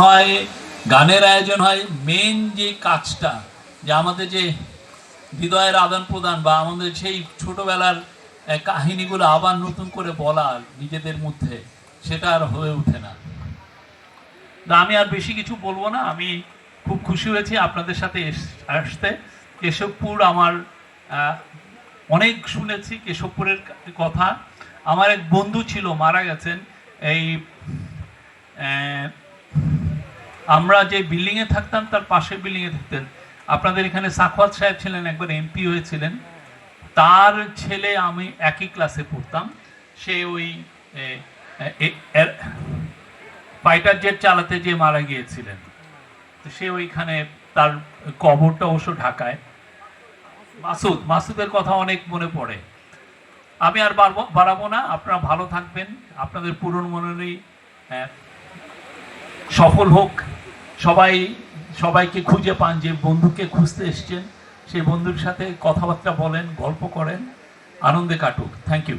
হয়, গানের আয়োজন হয় মেন যে কাজটা, যে আমাদের যে হৃদয়ের আদান প্রদান বা আমাদের সেই ছোটবেলার কাহিনীগুলো আবার নতুন করে বলা নিজেদের মধ্যে, সেটা আর হয়ে ওঠে না। আমি আর বেশি কিছু বলব না, আমি খুব খুশি হয়েছি আপনাদের সাথে আসতে। কেশবপুর আমার অনেক শুনেছি কেশবপুরের কথা। আমার এক বন্ধু ছিল, মারা গেছেন, এই আমরা যে বিল্ডিংয়ে থাকতাম, তার পাশের বিল্ডিংয়ে থাকতেন। আপনাদের এখানে সাখওয়াত সাহেব ছিলেন, একবার এমপি হয়েছিলেন তার ছেলে আমি একই ক্লাসে পড়তাম। সে ওই ফাইটার জেট চালাতে যে মারা গিয়েছিলেন। তো সে ওইখানে তার কবরটা অবশ্য ঢাকায়। মাসুদ, মাসুদের কথা অনেক মনে পড়ে। আমি আর বাড়বো না, আপনারা ভালো থাকবেন। আপনাদের পূরণ মনেরই সফল হোক। সবাই সবাইকে খুঁজে পান যে বন্ধুকে খুঁজতে এসছেন। সেই বন্ধুর সাথে কথাবার্তা বলেন, গল্প করেন, আনন্দে কাটুক। Thank you